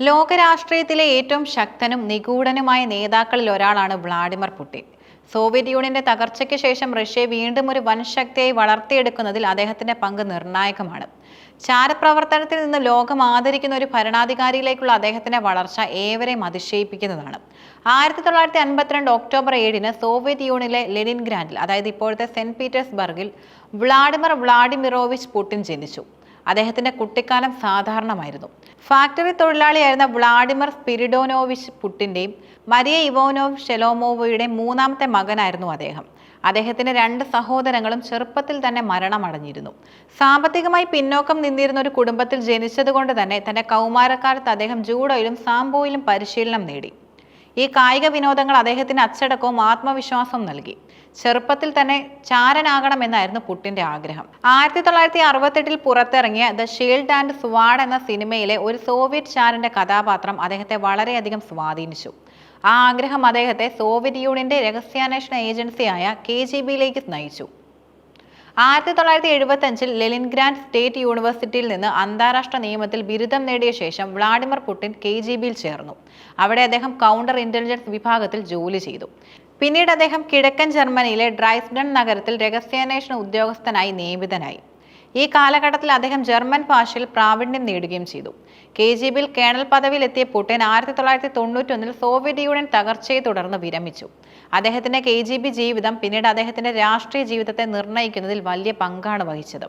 ലോകരാഷ്ട്രീയത്തിലെ ഏറ്റവും ശക്തനും നിഗൂഢനുമായ നേതാക്കളിൽ ഒരാളാണ് വ്ളാഡിമർ പുടിൻ. സോവിയറ്റ് യൂണിയന്റെ തകർച്ചയ്ക്ക് ശേഷം റഷ്യയെ വീണ്ടും ഒരു വൻ ശക്തിയായി വളർത്തിയെടുക്കുന്നതിൽ അദ്ദേഹത്തിന്റെ പങ്ക് നിർണായകമാണ്. ചാരപ്രവർത്തനത്തിൽ നിന്ന് ലോകം ആദരിക്കുന്ന ഒരു ഭരണാധികാരിയിലേക്കുള്ള അദ്ദേഹത്തിന്റെ വളർച്ച ഏവരെയും അതിശയിപ്പിക്കുന്നതാണ്. ആയിരത്തി തൊള്ളായിരത്തി അൻപത്തിരണ്ട് ഒക്ടോബർ ഏഴിന് സോവിയറ്റ് യൂണിയനിലെ ലെനിൻ ഗ്രാൻഡിൽ അതായത് ഇപ്പോഴത്തെ സെന്റ് പീറ്റേഴ്സ്ബർഗിൽ വ്ളാഡിമർ വ്ളാഡിമിറോവിച്ച് പുടിൻ ജനിച്ചു. അദ്ദേഹത്തിന്റെ കുട്ടിക്കാലം സാധാരണമായിരുന്നു. ഫാക്ടറി തൊഴിലാളിയായിരുന്ന വ്ളാഡിമിർ സ്പിരിഡോനോവിച്ച് പുട്ടിന്റെയും മരിയ ഇവോനോവ് ഷെലോമോവയുടെയും മൂന്നാമത്തെ മകനായിരുന്നു അദ്ദേഹം. അദ്ദേഹത്തിന് രണ്ട് സഹോദരങ്ങളും ചെറുപ്പത്തിൽ തന്നെ മരണമടഞ്ഞിരുന്നു. സാമ്പത്തികമായി പിന്നോക്കം നിന്നിരുന്ന ഒരു കുടുംബത്തിൽ ജനിച്ചതുകൊണ്ട് തന്നെ തന്റെ കൗമാരക്കാലത്ത് അദ്ദേഹം ജൂഡോയിലും സാംബോയിലും പരിശീലനം നേടി. ഈ കായിക വിനോദങ്ങൾ അദ്ദേഹത്തിന് അച്ചടക്കവും ആത്മവിശ്വാസവും നൽകി. ചെറുപ്പത്തിൽ തന്നെ ചാരനാകണമെന്നായിരുന്നു പുട്ടിന്റെ ആഗ്രഹം. ആയിരത്തി തൊള്ളായിരത്തി അറുപത്തെട്ടിൽ പുറത്തിറങ്ങിയ ദ ഷീൽഡ് ആൻഡ് സ്വാഡ് എന്ന സിനിമയിലെ ഒരു സോവിയറ്റ് ചാരന്റെ കഥാപാത്രം അദ്ദേഹത്തെ വളരെയധികം സ്വാധീനിച്ചു. ആ ആഗ്രഹം അദ്ദേഹത്തെ സോവിയറ്റ് യൂണിയന്റെ രഹസ്യാന്വേഷണ ഏജൻസിയായ കെ ജി ബിയിലേക്ക് നയിച്ചു. ആയിരത്തി തൊള്ളായിരത്തി എഴുപത്തി അഞ്ചിൽ ലെലിൻഗ്രാൻഡ് സ്റ്റേറ്റ് യൂണിവേഴ്സിറ്റിയിൽ നിന്ന് അന്താരാഷ്ട്ര നിയമത്തിൽ ബിരുദം നേടിയ ശേഷം വ്ളാഡിമിർ പുടിൻ കെ ജി ബിയിൽ ചേർന്നു. അവിടെ അദ്ദേഹം കൗണ്ടർ ഇന്റലിജൻസ് വിഭാഗത്തിൽ ജോലി ചെയ്തു. പിന്നീട് അദ്ദേഹം കിഴക്കൻ ജർമ്മനിയിലെ ഡ്രൈസ്ഡൺ നഗരത്തിൽ രഹസ്യാന്വേഷണ ഉദ്യോഗസ്ഥനായി നിയമിതനായി. ഈ കാലഘട്ടത്തിൽ അദ്ദേഹം ജർമ്മൻ ഭാഷയിൽ പ്രാവീണ്യം നേടുകയും ചെയ്തു. കെ ജി ബിയിൽ കേണൽ പദവിയിലെത്തിയ പുടിൻ ആയിരത്തി തൊള്ളായിരത്തി തൊണ്ണൂറ്റൊന്നിൽ സോവിയറ്റ് യൂണിയൻ തകർച്ചയെ തുടർന്ന് വിരമിച്ചു. അദ്ദേഹത്തിന്റെ കെ ജി ബി ജീവിതം പിന്നീട് അദ്ദേഹത്തിന്റെ രാഷ്ട്രീയ ജീവിതത്തെ നിർണയിക്കുന്നതിൽ വലിയ പങ്കാണ് വഹിച്ചത്.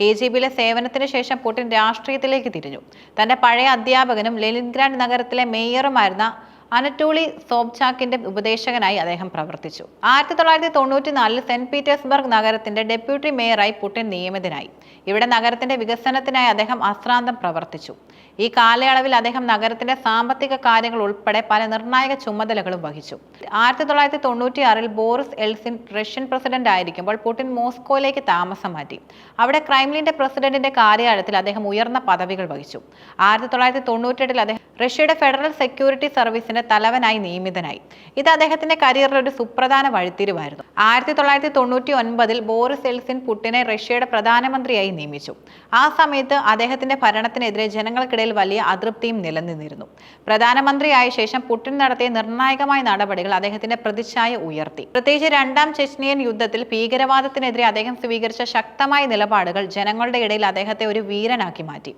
കെ ജി ബിയിലെ സേവനത്തിന് ശേഷം പുടിൻ രാഷ്ട്രീയത്തിലേക്ക് തിരിഞ്ഞു. തന്റെ പഴയ അധ്യാപകനും ലെനിൻഗ്രാഡ് നഗരത്തിലെ മേയറുമായിരുന്ന അനറ്റോളി സോബ്ചാക്കിന്റെ ഉപദേശകനായി അദ്ദേഹം പ്രവർത്തിച്ചു. ആയിരത്തി തൊള്ളായിരത്തി തൊണ്ണൂറ്റിനാലിൽ സെന്റ് പീറ്റേഴ്സ്ബർഗ് നഗരത്തിന്റെ ഡെപ്യൂട്ടി മേയറായി പുടിൻ നിയമിതനായി. ഇവിടെ നഗരത്തിന്റെ വികസനത്തിനായി അദ്ദേഹം അശ്രാന്തം പ്രവർത്തിച്ചു. ഈ കാലയളവിൽ അദ്ദേഹം നഗരത്തിന്റെ സാമ്പത്തിക കാര്യങ്ങൾ ഉൾപ്പെടെ പല നിർണായക ചുമതലകളും വഹിച്ചു. ആയിരത്തി തൊള്ളായിരത്തി തൊണ്ണൂറ്റി ആറിൽ ബോറിസ് എൽസിൻ റഷ്യൻ പ്രസിഡന്റ് ആയിരിക്കുമ്പോൾ പുടിൻ മോസ്കോയിലേക്ക് താമസം മാറ്റി. അവിടെ ക്രൈംലിന്റെ പ്രസിഡന്റിന്റെ കാര്യാലയത്തിൽ അദ്ദേഹം ഉയർന്ന പദവികൾ വഹിച്ചു. ആയിരത്തി തൊള്ളായിരത്തി തൊണ്ണൂറ്റെട്ടിൽ അദ്ദേഹം റഷ്യയുടെ ഫെഡറൽ സെക്യൂരിറ്റി സർവീസിന്റെ തലവനായി നിയമിതനായി. ഇത് അദ്ദേഹത്തിന്റെ കരിയറിൽ ഒരു സുപ്രധാന വഴിത്തിരിവായിരുന്നു. ആയിരത്തി തൊള്ളായിരത്തി തൊണ്ണൂറ്റി ഒൻപതിൽ ബോറിസ് എൽസിൻ പുട്ടിനെ റഷ്യയുടെ പ്രധാനമന്ത്രിയായി നിയമിച്ചു. ആ സമയത്ത് അദ്ദേഹത്തിന്റെ ഭരണത്തിനെതിരെ ജനങ്ങൾക്കിടയിൽ വലിയ അതൃപ്തിയും നിലനിന്നിരുന്നു. പ്രധാനമന്ത്രിയായ ശേഷം പുട്ടിൻ നടത്തിയ നിർണായകമായ നടപടികൾ അദ്ദേഹത്തിന്റെ പ്രതിച്ഛായ ഉയർത്തി. പ്രത്യേകിച്ച് രണ്ടാം ചെച്നിയൻ യുദ്ധത്തിൽ ഭീകരവാദത്തിനെതിരെ അദ്ദേഹം സ്വീകരിച്ച ശക്തമായ നിലപാടുകൾ ജനങ്ങളുടെ ഇടയിൽ അദ്ദേഹത്തെ ഒരു വീരനാക്കി മാറ്റി.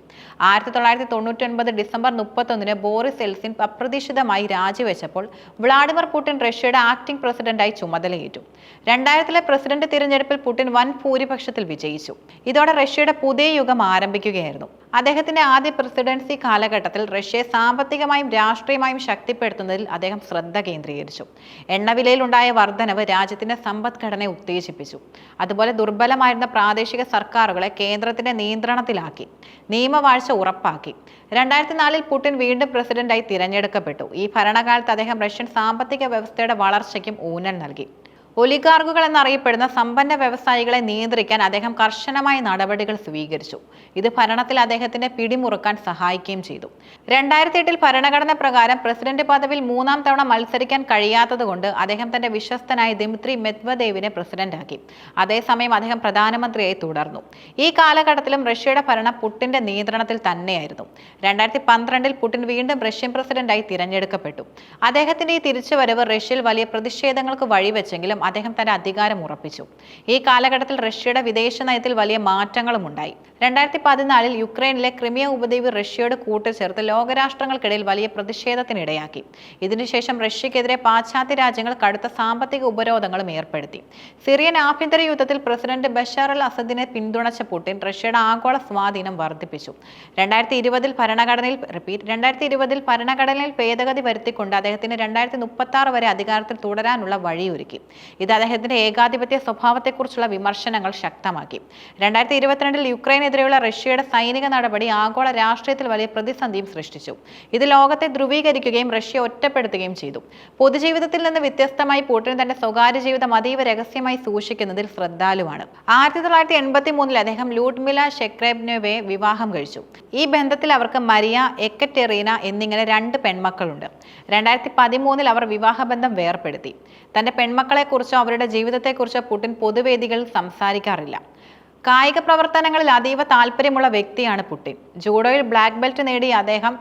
ആയിരത്തി തൊള്ളായിരത്തി തൊണ്ണൂറ്റി ഒൻപത് ഡിസംബർ മുപ്പത്തൊന്നിന് ബോറിസ് എൽസിൻ അപ്രതീക്ഷിതമായി രാജിവെച്ചപ്പോൾ വ്ളാഡിമിർ പുടിൻ റഷ്യയുടെ ആക്ടിംഗ് പ്രസിഡന്റായി ചുമതലയേറ്റു. രണ്ടായിരത്തിലെ പ്രസിഡന്റ് തിരഞ്ഞെടുപ്പിൽ പുടിൻ വൻ ഭൂരിപക്ഷത്തിൽ വിജയിച്ചു. ഇതോടെ റഷ്യയുടെ പുതിയ യുഗം ആരംഭിക്കുകയായിരുന്നു. അദ്ദേഹത്തിന്റെ ആദ്യ പ്രസിഡൻസി കാലഘട്ടത്തിൽ റഷ്യയെ സാമ്പത്തികമായും രാഷ്ട്രീയമായും ശക്തിപ്പെടുത്തുന്നതിൽ അദ്ദേഹം ശ്രദ്ധ കേന്ദ്രീകരിച്ചു. എണ്ണവിലയിലുണ്ടായ വർധനവ് രാജ്യത്തിന്റെ സമ്പദ്ഘടനയെ ഉത്തേജിപ്പിച്ചു. അതുപോലെ ദുർബലമായിരുന്ന പ്രാദേശിക സർക്കാരുകളെ കേന്ദ്രത്തിന്റെ നിയന്ത്രണത്തിലാക്കി നിയമവാഴ്ച ഉറപ്പാക്കി. രണ്ടായിരത്തി നാലിൽ പുടിൻ വീണ്ടും പ്രസിഡന്റായി തിരഞ്ഞെടുക്കപ്പെട്ടു. ഈ ഭരണകാലത്ത് അദ്ദേഹം റഷ്യൻ സാമ്പത്തിക വ്യവസ്ഥയുടെ വളർച്ചയ്ക്കും ഊന്നൽ നൽകി. ഒലിഗാർഗുകൾ എന്നറിയപ്പെടുന്ന സമ്പന്ന വ്യവസായികളെ നിയന്ത്രിക്കാൻ അദ്ദേഹം കർശനമായ നടപടികൾ സ്വീകരിച്ചു. ഇത് ഭരണത്തിൽ അദ്ദേഹത്തിന്റെ പിടിമുറുക്കാൻ സഹായിക്കുകയും ചെയ്തു. രണ്ടായിരത്തി എട്ടിൽ ഭരണഘടന പ്രകാരം പ്രസിഡന്റ് പദവിയിൽ മൂന്നാം തവണ മത്സരിക്കാൻ കഴിയാത്തതുകൊണ്ട് അദ്ദേഹം തന്റെ വിശ്വസ്തനായ ദിമിത്രി മെദ്വദേവിനെ പ്രസിഡന്റാക്കി. അതേസമയം അദ്ദേഹം പ്രധാനമന്ത്രിയായി തുടർന്നു. ഈ കാലഘട്ടത്തിലും റഷ്യയുടെ ഭരണം പുട്ടിന്റെ നിയന്ത്രണത്തിൽ തന്നെയായിരുന്നു. രണ്ടായിരത്തി പന്ത്രണ്ടിൽ പുടിൻ വീണ്ടും റഷ്യൻ പ്രസിഡന്റായി തിരഞ്ഞെടുക്കപ്പെട്ടു. അദ്ദേഹത്തിന്റെ ഈ തിരിച്ചുവരവ് റഷ്യയിൽ വലിയ പ്രതിഷേധങ്ങൾക്ക് വഴിവെച്ചെങ്കിലും അദ്ദേഹം തന്റെ അധികാരം ഉറപ്പിച്ചു. ഈ കാലഘട്ടത്തിൽ റഷ്യയുടെ വിദേശ നയത്തിൽ വലിയ മാറ്റങ്ങളും ഉണ്ടായി രണ്ടായിരത്തി പതിനാലിൽ യുക്രൈനിലെ ക്രിമിയ ഉപദ്വീപ് റഷ്യയോട് കൂട്ടിച്ചേർത്ത് ലോകരാഷ്ട്രങ്ങൾക്കിടയിൽ വലിയ പ്രതിഷേധത്തിനിടയാക്കി. ഇതിനുശേഷം റഷ്യക്കെതിരെ പാശ്ചാത്യ രാജ്യങ്ങൾ കടുത്ത സാമ്പത്തിക ഉപരോധങ്ങളും ഏർപ്പെടുത്തി. സിറിയൻ ആഭ്യന്തര യുദ്ധത്തിൽ പ്രസിഡന്റ് ബഷാർ അൽ അസദിനെ പിന്തുണച്ച പുടിൻ റഷ്യയുടെ ആഗോള സ്വാധീനം വർദ്ധിപ്പിച്ചു. രണ്ടായിരത്തി ഇരുപതിൽ ഭരണഘടനയിൽ റിപ്പീറ്റ് രണ്ടായിരത്തി ഇരുപതിൽ ഭരണഘടനയിൽ ഭേദഗതി വരുത്തിക്കൊണ്ട് അദ്ദേഹത്തിന് രണ്ടായിരത്തി മുപ്പത്തി വരെ അധികാരത്തിൽ തുടരാനുള്ള വഴിയൊരുക്കി. ഇത് അദ്ദേഹത്തിന്റെ ഏകാധിപത്യ സ്വഭാവത്തെക്കുറിച്ചുള്ള വിമർശനങ്ങൾ ശക്തമാക്കി. രണ്ടായിരത്തി ഇരുപത്തിരണ്ടിൽ യുക്രൈനെതിരെയുള്ള റഷ്യയുടെ സൈനിക നടപടി ആഗോള രാഷ്ട്രീയത്തിൽ വലിയ പ്രതിസന്ധിയും സൃഷ്ടിച്ചു. ഇത് ലോകത്തെ ധ്രുവീകരിക്കുകയും റഷ്യ ഒറ്റപ്പെടുത്തുകയും ചെയ്തു. പൊതുജീവിതത്തിൽ നിന്ന് വ്യത്യസ്തമായി പുടിൻ തന്റെ സ്വകാര്യ ജീവിതം അതീവ രഹസ്യമായി സൂക്ഷിക്കുന്നതിൽ ശ്രദ്ധാലുവാണ്. ആയിരത്തി തൊള്ളായിരത്തി എൺപത്തി മൂന്നിൽ അദ്ദേഹം ലൂഡ്മില ഷെക്രേബ്നോവെ വിവാഹം കഴിച്ചു. ഈ ബന്ധത്തിൽ അവർക്ക് മരിയ എക്കറ്റെറീന എന്നിങ്ങനെ രണ്ട് പെൺമക്കളുണ്ട്. രണ്ടായിരത്തി പതിമൂന്നിൽ അവർ വിവാഹബന്ധം വേർപ്പെടുത്തി. തന്റെ പെൺമക്കളെക്കുറിച്ചോ അവരുടെ ജീവിതത്തെക്കുറിച്ചോ പുടിൻ പൊതുവേദികളിൽ സംസാരിക്കാറില്ല. കായിക പ്രവർത്തനങ്ങളിൽ അതീവ താല്പര്യമുള്ള വ്യക്തിയാണ് പുടിൻ. ജൂഡോയിൽ ബ്ലാക്ക് ബെൽറ്റ് നേടിയ അദ്ദേഹം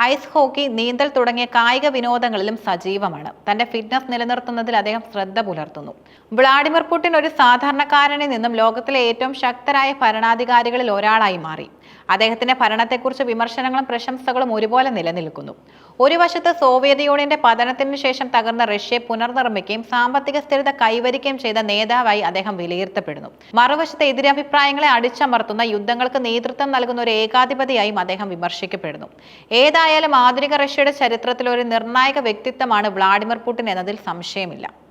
ഐസ് ഹോക്കി നീന്തൽ തുടങ്ങിയ കായിക വിനോദങ്ങളിലും സജീവമാണ്. തന്റെ ഫിറ്റ്നസ് നിലനിർത്തുന്നതിൽ അദ്ദേഹം ശ്രദ്ധ പുലർത്തുന്നു. വ്ളാഡിമിർ പുടിൻ ഒരു സാധാരണക്കാരനിൽ നിന്നും ലോകത്തിലെ ഏറ്റവും ശക്തരായ ഭരണാധികാരികളിൽ ഒരാളായി മാറി. അദ്ദേഹത്തിന്റെ ഭരണത്തെക്കുറിച്ച് വിമർശനങ്ങളും പ്രശംസകളും ഒരുപോലെ നിലനിൽക്കുന്നു. ഒരു വശത്ത് സോവിയറ്റ് യൂണിയന്റെ പതനത്തിന് ശേഷം തകർന്ന റഷ്യയെ പുനർനിർമ്മിക്കുകയും സാമ്പത്തിക സ്ഥിരത കൈവരിക്കുകയും ചെയ്ത നേതാവായി അദ്ദേഹം വിലയിരുത്തപ്പെടുന്നു. മറുവശത്ത് എതിരഭിപ്രായങ്ങളെ അടിച്ചമർത്തുന്ന യുദ്ധങ്ങൾക്ക് നേതൃത്വം നൽകുന്ന ഒരു ഏകാധിപതിയായും അദ്ദേഹം വിമർശിക്കപ്പെടുന്നു. ഏതായാലും ആധുനിക റഷ്യയുടെ ചരിത്രത്തിൽ ഒരു നിർണായക വ്യക്തിത്വമാണ് വ്ളാഡിമിർ പുടിൻ എന്നതിൽ സംശയമില്ല.